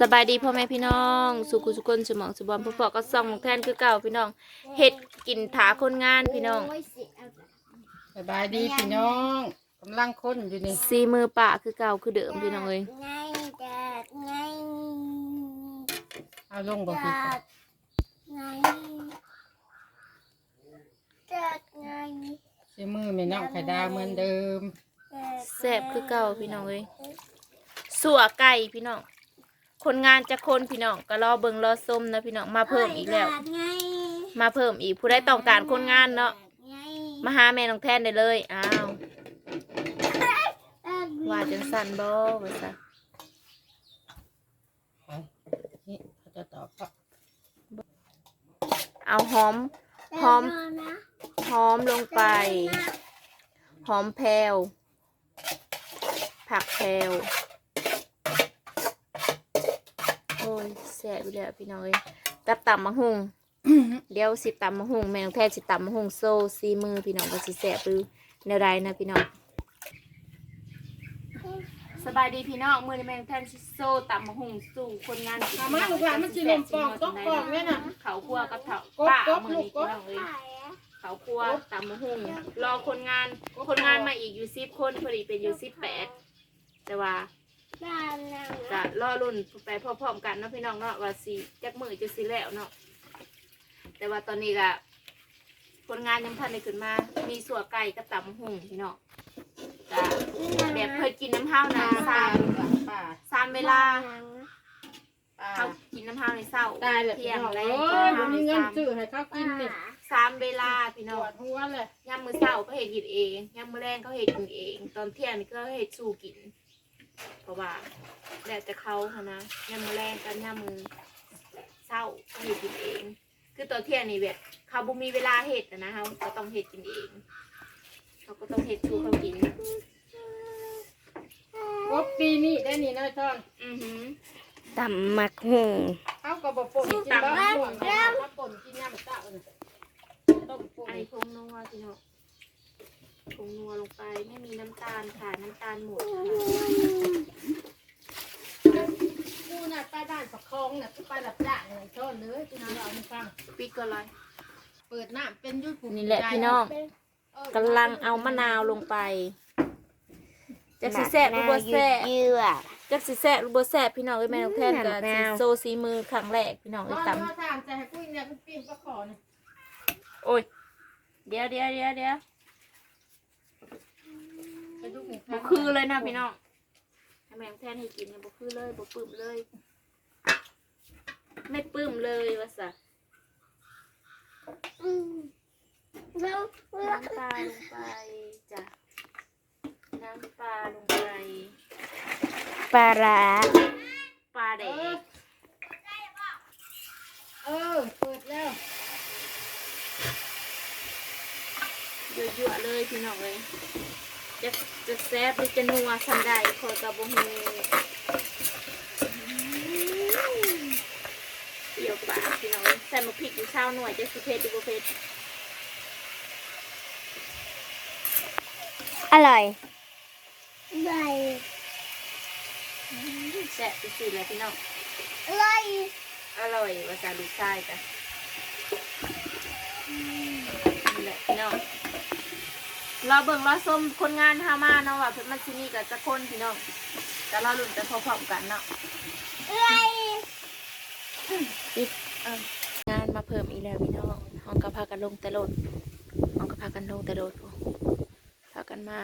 สบายดีพ่อแม่พี่น้อง สุขุสุคนสมองสุบอมพ่อพ่อก็ส่องแทนคือเก่าพี่น้องเฮ็ดกินถาคนงานพี่น้องสบายดีพี่น้องกำลังค้นอยู่นี่ซีมือป่าคือเก่าคือเดิมพี่น้องเอ้ยไงจัดไงเอาลงบ่พี่จัดไงจัดไงใช้มือแม่น้องไข่ดาวเหมือนเดิมจัดแซ่บคือเก่าพี่น้องเอ้ย สัวไก่พี่น้อง คนงานจะคนพี่น้องก็รอเบิ่งรอส้มนะพี่น้องมาเพิ่มอีกแล้วจัดไงมาเพิ่มอีกผู้ได้ต้องการคนงานเนาะไงมาหาแม่น้องแทนได้เลยอ้าวจัดไงว่าจังสั่นบ่ว่าซะไปนี่เขาจะตอบก็เอาหอมหอมจัดนะหอมลงไปหอมแพรวผักแพรวโอ้ ยแสบอยู่แล้วพี่น้องเอ้ยกับตำมะฮุงเดี๋ยวสิตำมะฮุงแมงแท้สิตำมะฮุงโซ่ซีมือพี่น้องก็สิแสบหรือแนวใดนะพี่น้องสบายดีพี่น้องมือนี้แมงแทนสิโซ่ตำมะฮุงสู่คนงานกินเอามาลูกหลานมันสิลมปองต้องปองแม่น่ะเขาคั่วกับเขากบป้ากบมือลูกนี้กพี่บน้องเอ้ยไข่อะเขาครัวตำมะฮุ่งรอคนงานคนงานมาอีกอยู่สิบคนพอดีเป็นอยู่สิบแปดแต่ว่า บ้านนางจะรอรุ่นไปพร้อมๆกันเนาะพี่น้องเนาะว่าสีจักมือจะสิแล้วเนาะแต่ว่าตอนนี้ก็คนงานยังพันในขึ้นมา มีสัวไก่กับตำมะฮุ่งพี่น้องก็แบบเคยกินน้ำห้าวนะสามป่าสามเวลาป่าเขากินน้ำห้าวในเศร้าตายเลยเที่พี่ยงน้องแรเอ้งกินยน้ำบ่ห้าวในมีเงินสามซื้อให้เขากินนี่สามเวลาพี่ปน้องวดหัวเลยยามมือเช้าก็เห็ดกินเองยามมือแรงก็เห็ดกินเอง ตอนเที่ยงนี่ก็เห็ดสู่กิน เพราะว่าแล้วแต่เขาเท่านะยามมือแรงกันยามมือเช้าก็เห็ดกินเอง คือตอนเที่ยงนี่แบบเขาบ่มีเวลาเห็ดอะนะเขาก็ต้องเห็ดกินเองเขาก็ต้องเห็ดสู่เขากินกบปีนี้ได้นี่น้อยท่อนอือหือตำมักหุงเอากระบอกป่นกินแล้วตำป่นแล้วป่นกินยำเต้าน่ะต้มป่นอันนี้พงนัวพี่น้อ งพงนัวลงไปไม่มีน้ำตาลค่ะน้ำตาลหมดค่ะกูน่ะไปบ้านปักคลองน่ะกูไปหลับจ้างเลยท่อนเลยกูเอามาฟัง ปิดก็เลยเปิดน้ำเป็นยุทธภูมินี่แหละพี่น้องกำลังเอามะนาวลงไปจักสิแซ่บหรือบ่แซ่บเยื่อจักสิแซ่บหรือบ่แซ่บพี่น้องเอ้ยแม่น้องแทนกับมะนาวโซซีมือครั้งแรกพี่น้องก็เอ้ยตำตำมาทานจะให้กุ้งเนี่ยกุ้งปิ้งปลาขอเนี่ยโอ้ยเดี๋ยวเดี๋ยวเดี๋ยวเดี๋ยว ไปดูหนึ่งบ่คือเลยนะพี่น้องให้แม่น้องแทนให้กินเนี่ยบ่คือเลยบ่ปลื้มเลย ไม่ปลื้มเลยว่าซะอืมแล้วแล้วน้ำปลาลงไปจ้ะน้ำปลาลงไป ปลาร้าปลาแดกเออเปิดแล้วยั่วๆเลยพี่น้องเลย จะจะแซ่บหรือจะนัวสันใดขอกระบฮูเปรี้ยวปากพี่น้องเอ้ยใส่มะพริกอยู่เช้าหน่วยจะสุเพชรดูบ่เพชรอร่อยอร่อยแซ่บสุดๆเลยพี่น้องอร่อยอร่อยว่าซาลูกชายจ้ะนี่แหละพี่น้อง รอเบิ่งรอส้มคนงานทามาเนาะว่าเพิ่นมาที่นี่กับจะคนพี่น้องแต่เราลุ้นกันพร้อมๆกันเนาะอร่อยปิดเอองานมาเพิ่มอีกแล้วพี่น้องห้องก็พากันลงแต่โลดห้องก็พากันลงแต่โลดพากันมา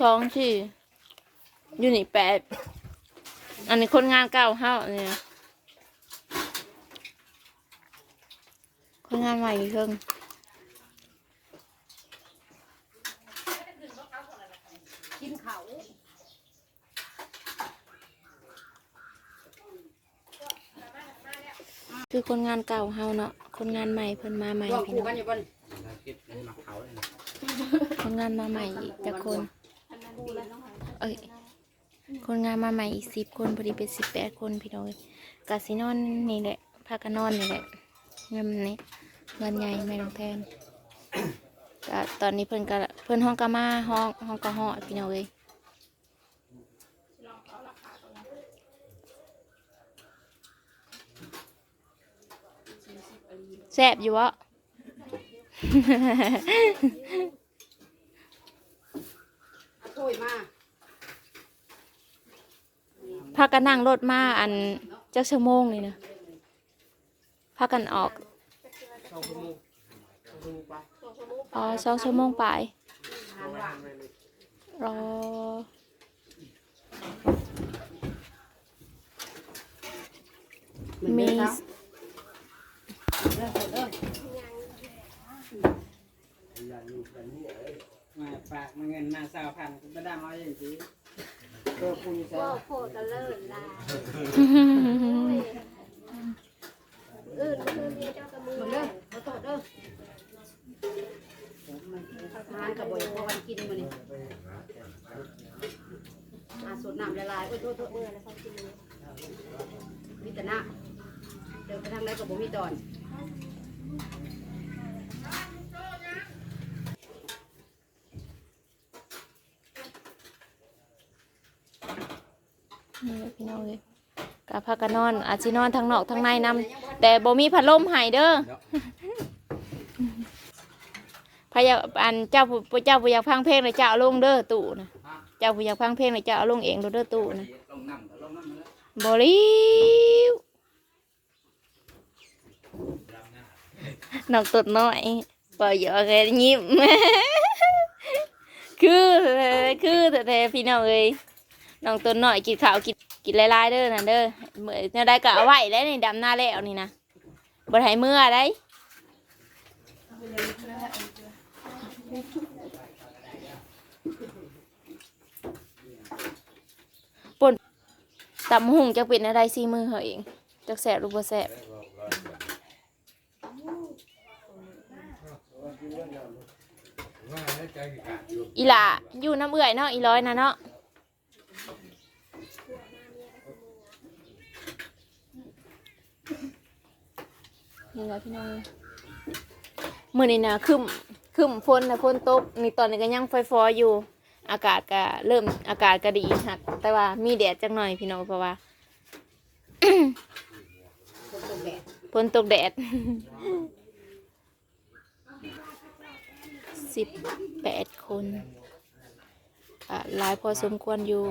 สองที่อยู่นี่แปดอันนี้คนงานเก่าเฮาอันนี้นะคนงานใหม่อีกเครื่องกินเขาคือคนงานเก่าเฮาเนาะ คนงานใหม่เพิ่นมาใหม่บอกพี่กูน้อกันงอยู่บนคนงานมาใหม่อีกแต่คน เอ้ยคนงานมาใหม่อีกสิบคนพอดีเป็นสิบแปดคนพี่น้อยกาสินอนนี่แหละพากันนอนนี่แหละเงินนี่เงินใหญ่แม่น้องแทนก็ตอนนี้เพิ่นก็เพิ่นห้องก็มาห้องห้องก็ห้อพี่น้อยแซ่บอยู่วะเอาถ้ยมาากันนั่งรถมาอันจักชั่วโมงนี่นะพากันออกสองชั่วโมงสองชั่วโมงไปอ๋อสองชั่วโมงไปทานว่างรอมันมีเด้อครับเด้อเด้อมาฝากมาเงินมาสาวพันก็ไม่ได้มาอย่างนี้ตั วคุณจะก็โคตรเลิศลาอื่นก็คือเมียเจ้ากระมือมันเด้อขอโทษเด้อทานกับบอยพอวันกินมื้อนี้อาสดน้ำละลายโอ้ยโทษโทษเมื่อแล้วเขากินเลยมีแต่น้ำเดินไปทางไหนก็บ่มีตอนนี่แหละพี่น้องเลยกะพากันนอน อาจสินอนทางนอกทางในนํแต่บ่มีพัดลมให้เด้อพายาอันเจ้าผู้เจ้าผู้อยากฟังเพลงเลยเจ้าเอาลงเด้อตู่นะเจ้าผู้อยากฟังเพลงเลยเจ้าเอาลงเองเด้อตู่นะลงน้ำก็ลงน้ำแล้วบริวน้องตดน้อยปล่อยหยอกแกยิ้มคือคือแต่พี่น้องเอ้ย น้องตดน้อยกินข้าวกินกินหลายๆเด้อนะเด้อเมื่อเนี่ยได้ก็เอาไว้แล้วนี่ดำหน้าแล้วนี่นะบ่ให้เมื่อได้ปนตำหุ่งจะเป็นอะไรซีมือเขาเองจักแสบรือบ่แสบอีหล่าอยู่น้ำเอื่อยเนาะอีร้อยนะเนาะ นี่แหละพี่น้องมื่อนี้นะคึมคึมฝนนะฝนตกนี่ตอนนี้ก็ยังไฟฟออยู่ อากาศก็เริ่มอากาศก็ดีหักแต่ว่ามีแดดจังหน่อยพี่น้องเพราะว่าคนตกแดดฝนตกแดดสิบแปดคนอะหลายพอสมควรอยู่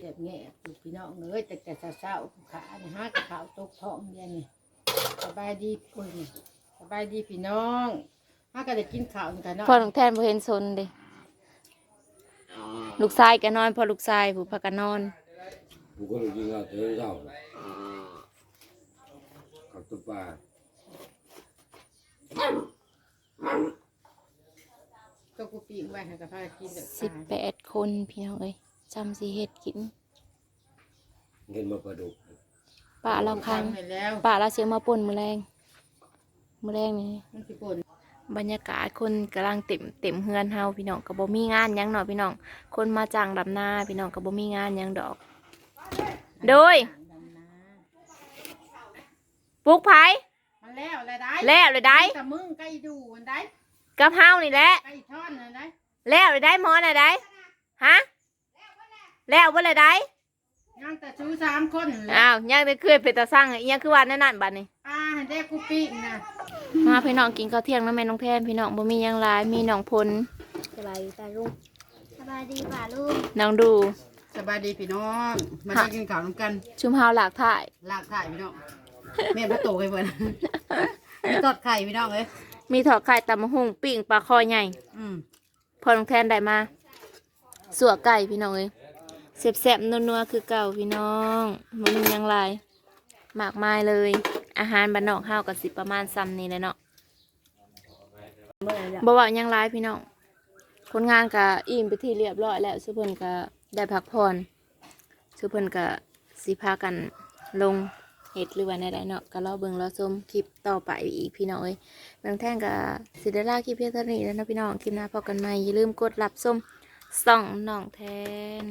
เจ็บแง่อยู่พี่น้องเอ้ยแต่แต่เช้าๆขาเนี่ยหากระขาวตกท้องเดียวนี่สบายดีคุยสบายดีพี่น้องหาก็ได้กินข้าวนี่กันเนาะพอหลวงแทนพอเห็นซนเด้ลูกชายก็นอน พอลูกชายผู้พักก็นอนกูก็เลยกินข้าวเช้าเช้ากับตุ๊ปลาก็กูปีกไว้ให้กับพากินเด็กสิบแปดคนพี่น้องเอ้ย จำสีเฮ็ดกินเงินมาปลาดุกป้าเราคังไปแล้วป้าเราเสียมาป่นมือแรงมือแรงนี่มันสิป่นบรรยากาศคนกำลังเต็มเต็มเฮือนเฮาพี่น้องก็บ่มีงานหยังเนาะพี่น้อง คนมาจ้างดำนาพี่น้องก็บ่มีงานหยังดอก โดยดำนาปลูกไผ่มันแล้วอะไรได้แล้วเลยได้แต่มึงใกล้ดูมันได้กับเฮานี่แหละใกล้ท่อนมันได้แล้วเลยได้หมอน่ะได้ฮะ แล้วบ่เลยได้ย่างแต่ชูสามคนเลยอ้าวยังได้เคยเป็นตาสร้างอีหยังคือว่าแนั่นนั่นบัดนี้อ่าให้ได้กูปีกนะมาพี่น้องกินข้าวเที่ยงน้ำแม่น้องแทนพี่น้องบ่มีหยังหลายมีน้องพลสบายดีป่าลุงสบายดีป่าลูกน้องดูสบายดีพี่น้องมาได้กินข้าวน้ำกันชุมเฮาหลากถ่าย ลากไข่พี่น้องแม่พระโตไปเพื่อนมีทอดไข่พี่น้องเอ้ยมีถอดไข่ตำมะฮุ่งปิ้งปลาคอใหญ่อืมพอน้องแทนได้มาสัวไก่พี่น้องเอ้ย เสบๆนัวๆคือเก่าพี่น้องมันมียังหลายมากมายเลย อาหารบ้านนอกเฮาก็สิประมาณซ้ำนี้แหละเนาะบ่ว่ายังหลายพี่น้องคนงานก็อิ่มไปที่เรียบร้อยแล้วสุเพิ่นก็ได้พักผ่อนสุเพิ่นก็สิพากันลงเฮ็ดหรือว่าใดๆเนาะก็รอเบิ่งรอชมคลิปต่อไปอีกพี่น้องเอ้ยแมงแท่งกับสิได้ลาคลิปเพียงเท่านี้แล้วนะพี่น้องคลิปหน้าพบกันใหม่อย่าลืมกดรับชมส่องน้องแทน